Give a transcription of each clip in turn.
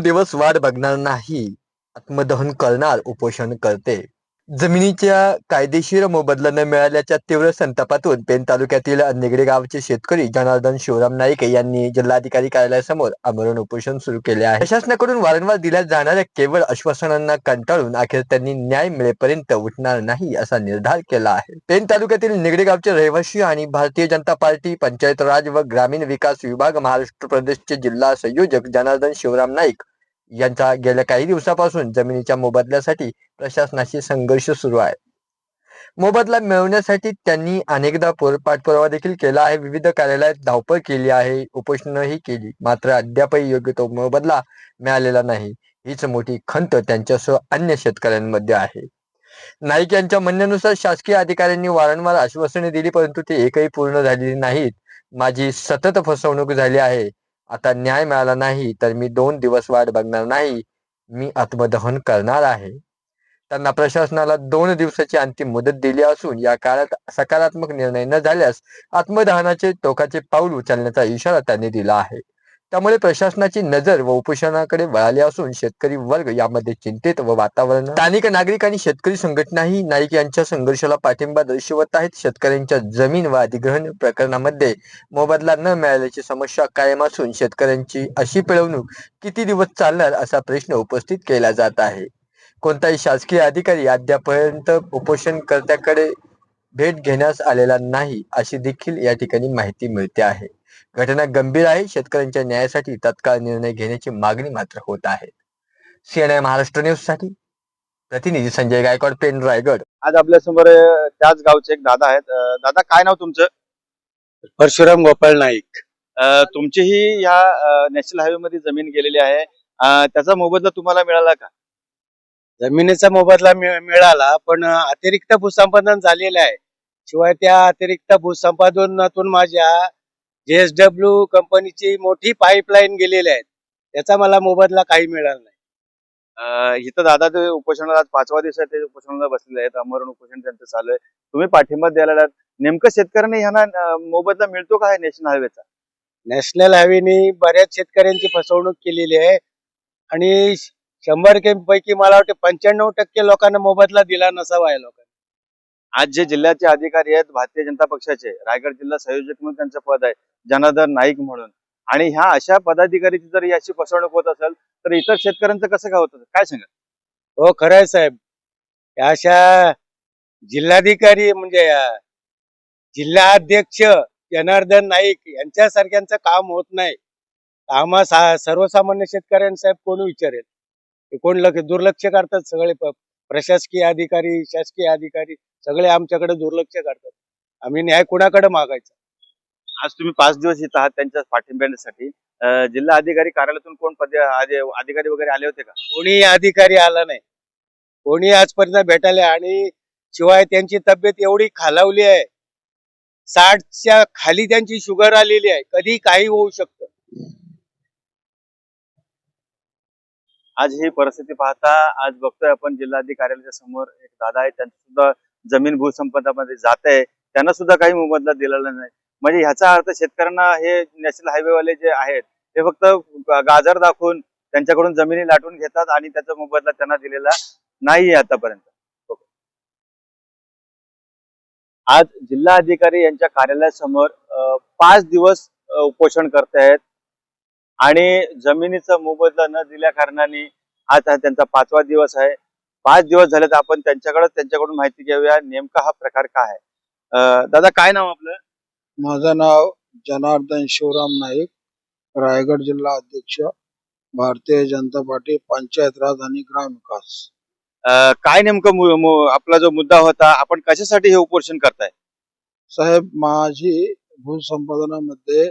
दिवस वाट बघणार नाही आत्मदहन करणार उपोषण करते. जमिनीच्या कायदेशीर मोबदला न मिळाल्याच्या तीव्र संतापातून पेन तालुक्यातील निगडे गावचे शेतकरी जनार्दन शिवराम नाईक यांनी जिल्हाधिकारी कार्यालयासमोर आमरण उपोषण सुरू केले आहे. प्रशासनाकडून वारंवार दिल्या जाणाऱ्या केवळ आश्वासनांना कंटाळून अखेर त्यांनी न्याय मिळेपर्यंत उठणार नाही असा निर्धार केला आहे. पेन तालुक्यातील निगडे गावचे रहिवासी आणि भारतीय जनता पार्टी पंचायत राज व ग्रामीण विकास विभाग महाराष्ट्र प्रदेशचे जिल्हा संयोजक जनार्दन शिवराम नाईक यांचा गेल्या काही दिवसापासून जमिनीच्या मोबदल्यासाठी प्रशासनाशी संघर्ष सुरू आहे. मोबदला मिळवण्यासाठी त्यांनी अनेकदा पोर- पाठपुरावा देखील केला आहे. विविध कार्यालयात धावपळ केली आहे. उपोषणही केली. मात्र अद्यापही योग्य तो मोबदला मिळालेला नाही. हीच मोठी खंत त्यांच्यासह अन्य शेतकऱ्यांमध्ये आहे. नाईक यांच्या म्हणण्यानुसार शासकीय अधिकाऱ्यांनी वारंवार आश्वासने दिली परंतु ती एकही पूर्ण झालेली नाहीत. माझी सतत फसवणूक झाली आहे. आता न्याय मिळाला नाही तर मी दोन दिवस वाट बघणार नाही. मी आत्मदहन करणार आहे. त्यांना प्रशासनाला दोन दिवसाची अंतिम मुदत दिली असून या काळात सकारात्मक निर्णय न झाल्यास आत्मदहनाचे टोकाचे पाऊल उचलण्याचा इशारा त्यांनी दिला आहे. त्यामुळे प्रशासनाची नजर व उपोषणाकडे वळाली असून शेतकरी वर्ग यामध्ये चिंतेत व वातावरण स्थानिक नागरिक आणि शेतकरी संघटनाही नाईक यांच्या संघर्षाला पाठिंबा दर्शवत आहेत. शेतकऱ्यांच्या जमीन व अधिग्रहण प्रकरणामध्ये मोबदला न मिळाल्याची समस्या कायम असून शेतकऱ्यांची अशी पिळवणूक किती दिवस चालणार असा प्रश्न उपस्थित केला जात आहे. कोणताही शासकीय अधिकारी अद्यापर्यंत उपोषणकर्त्याकडे भेट घेण्यास आलेला नाही अशी देखील या ठिकाणी माहिती मिळते आहे. घटना गंभीर आहे. शेतकऱ्यांच्या न्यायासाठी तत्काळ निर्णय घेण्याची मागणी मात्र होत आहे. सीएनआय महाराष्ट्र न्यूजसाठी प्रतिनिधी संजय गायकवाड पेन रायगड. आज आपल्यासमोर त्याच गावचे एक दादा आहेत. अं, दादा काय नाव तुमचं? परशुराम गोपाळ नाईक. अं, तुमचीही या नॅशनल हायवे मध्ये जमीन गेलेली आहे. अं, त्याचा मोबदला तुम्हाला मिळाला का? जमिनीचा मोबदला मिळ- मिळाला पण अतिरिक्त भूसंपादन झालेलं आहे. शिवाय त्या अतिरिक्त भूसंपादनातून माझ्या जेएसडब्ल्यू कंपनीची मोठी पाईपलाईन गेलेली आहे. त्याचा मला मोबदला काही मिळाला नाही. अं, इथं दादा ते उपोषणाला आज पाचवा दिवस आहे ते उपोषणाला बसलेले आहेत. अमरण उपोषण त्यांचं चालू आहे. तुम्ही पाठिंबा द्यायला. नेमकं शेतकऱ्यांना ह्यांना अं, मोबदला मिळतो का नॅशनल हायवेचा? नॅशनल हायवेनी बऱ्याच शेतकऱ्यांची फसवणूक केलेली आहे. आणि शंभर पैकी मला वाटते पंच्याण्णव टक्के लोकांना मोबदला दिला नसावा या लोकांना. आज जे जिल्ह्याचे अधिकारी आहेत भारतीय जनता पक्षाचे रायगड जिल्हा संयोजक म्हणून त्यांचं पद आहे जनार्दन नाईक म्हणून. आणि ह्या अशा पदाधिकारीची जर याची फसवणूक होत असेल तर इतर शेतकऱ्यांचं कसं काय होत? काय सांगा हो खरंय आहे साहेब. अशा जिल्हाधिकारी म्हणजे जिल्हा अध्यक्ष जनार्दन नाईक यांच्यासारख्यांचं काम होत नाही. आम्हा सर्वसामान्य शेतकऱ्यांसाहेब कोण विचारेल? कोण लक्ष दुर्लक्ष करतात सगळे प- प्रशासकीय अधिकारी शासकीय अधिकारी सगळे आमच्याकडे दुर्लक्ष करतात. आम्ही न्याय कुणाकडे मागायचा? आज तुम्ही पाच दिवस इथं आहात त्यांच्या पाठिंब्यासाठी. जिल्हा अधिकारी कार्यालयातून कोण अधिकारी वगैरे आले होते का? कोणी अधिकारी आला नाही. कोणी आजपर्यंत भेटायला आणि शिवाय त्यांची तब्येत एवढी खालावली आहे. साठच्या खाली त्यांची शुगर आलेली आहे. कधी काही होऊ शकतं. आज ही परिस्थिती पाहता आज बघतोय आपण जिल्हाधिकारी कार्यालयाच्या समोर एक दादा आहे त्यांचं सुद्धा जमीन भूसंपदामध्ये जात आहे. त्यांना सुद्धा काही मोबदला दिलेला नाही. म्हणजे ह्याचा अर्थ शेतकऱ्यांना हे नॅशनल हायवे वाले जे आहेत ते फक्त गाजर दाखवून त्यांच्याकडून जमिनी लाटून घेतात आणि त्याचा मोबदला त्यांना दिलेला नाहीये आतापर्यंत. आज जिल्हा अधिकारी यांच्या कार्यालयासमोर पाच दिवस उपोषण उपोषण करतायत. आणि जमिनीचा मोबदला न दिल्या कारणाने आज हा त्यांचा पाचवा दिवस आहे. पाच दिवस झाले तर आपण त्यांच्याकडे त्यांच्याकडून माहिती घेऊया. नेमका हा प्रकार काय आहे? दादा काय नाव आपलं? माझं नाव जनार्दन शिवराम नाईक रायगड जिल्हा अध्यक्ष भारतीय जनता पार्टी पंचायत राज आणि ग्राम विकास. काय नेमकं आपला जो मुद्दा होता आपण कशासाठी हे उपोषण करताय? साहेब माझी भूसंपादनामध्ये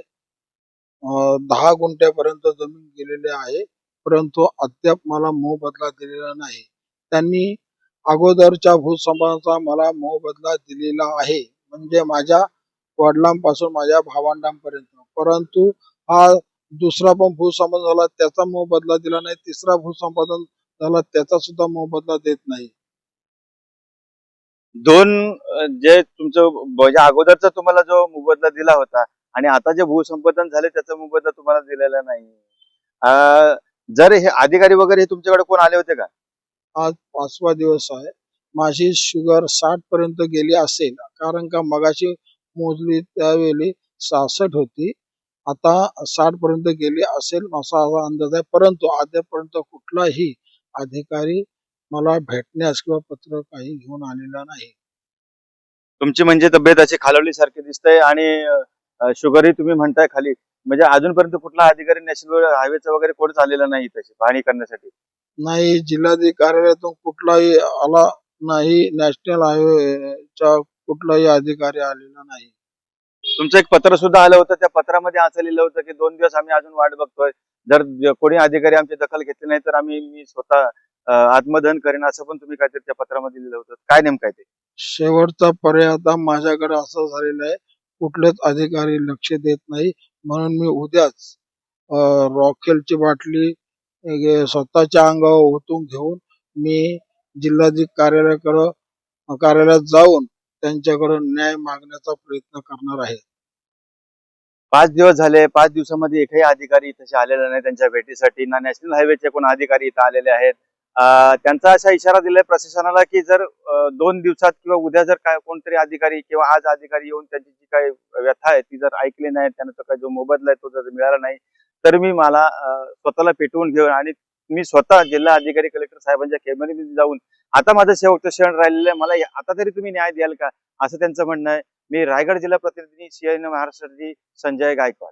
दहा गुंठ्यापर्यंत जमीन गेलेली आहे परंतु अद्याप मला मोबदला दिलेला नाही. त्यांनी अगोदरच्या भूसंपादनाचा मला मोबदला दिलेला आहे म्हणजे माझ्या वडिलांपासून माझ्या भावंडांपर्यंत. परंतु हा दुसरा पण भूसंपादन झाला त्याचा मोबदला दिला नाही. तिसरा भूसंपादन झाला त्याचा सुद्धा मोबदला देत नाही. दोन जे तुमचं म्हणजे अगोदरचा तुम्हाला जो मोबदला दिला होता आणि आता जे भूसंपादन झाले त्याचा मोबदला तुम्हाला दिलेला नाही. अं, जर हे अधिकारी वगैरे तुमच्याकडे कोण आले होते का? आज पाचवा दिवस आहे. माझी शुगर साठ पर्यंत गेली असेल कारण का मगाशी मोजली त्यावेळी सहासष्ट होती. आता साठ पर्यंत गेली असेल असा माझा अंदाज आहे. परंतु अद्यापर्यंत कुठलाही अधिकारी मला भेटण्यास किंवा पत्र काही घेऊन आलेला नाही. तुमची म्हणजे तब्येत अशी खालवली सारखी दिसते आणि शुगरही तुम्ही म्हणताय खाली. म्हणजे अजूनपर्यंत कुठला अधिकारी नॅशनल हायवेचा वगैरे कोणच आलेला नाही तशी पाहणी करण्यासाठी? नाही जिल्हाधिकारी कार्यालयातून कुठलाही आला नाही नॅशनल हायवेचा कुठलाही अधिकारी आलेला नाही. तुमचं एक पत्र सुद्धा आलं होतं त्या पत्रामध्ये असं लिहिलं होतं की दोन दिवस आम्ही अजून वाट बघतोय. जर कोणी अधिकारी आमची दखल घेतली नाही तर आम्ही मी स्वतः आत्मदहन करेन असं पण तुम्ही काहीतरी त्या पत्रामध्ये लिहिलं होतं. काय नेमकं ते? शेवटचा पर्याय आता माझ्याकडे असं झालेलं आहे कुठलेच अधिकारी लक्ष देत नाही. म्हणून मी उद्याच रॉकेलची बाटली स्वतःच्या अंगावर ओतून घेऊन मी जिल्हाधिकारी कार्यालयाकडं कार्यालयात जाऊन त्यांच्याकडं न्याय मागण्याचा प्रयत्न करणार आहे. पाच दिवस झाले पाच दिवसामध्ये एकही अधिकारी इथे आलेला नाही. त्यांच्या भेटीसाठी ना नॅशनल हायवेचे कोण अधिकारी इथं आलेले आहेत. त्यांचा असा इशारा दिलाय प्रशासनाला की जर दोन दिवसात किंवा उद्या जर काय कोणतरी अधिकारी किंवा आज अधिकारी येऊन त्यांची जी काही व्यथा आहे ती जर ऐकली नाही त्यांचा काही जो मोबदला आहे तो जर मिळाला नाही तर मी मला स्वतःला पेटवून घेऊन आणि मी स्वतः जिल्हा अधिकारी कलेक्टर साहेबांच्या कॅबिनेटमध्ये जाऊन आता माझं शेवटचं क्षण राहिलेलं आहे मला आता तरी तुम्ही न्याय द्याल का? असं त्यांचं म्हणणं आहे. मी रायगड जिल्हा प्रतिनिधी सी महाराष्ट्राची संजय गायकवाड.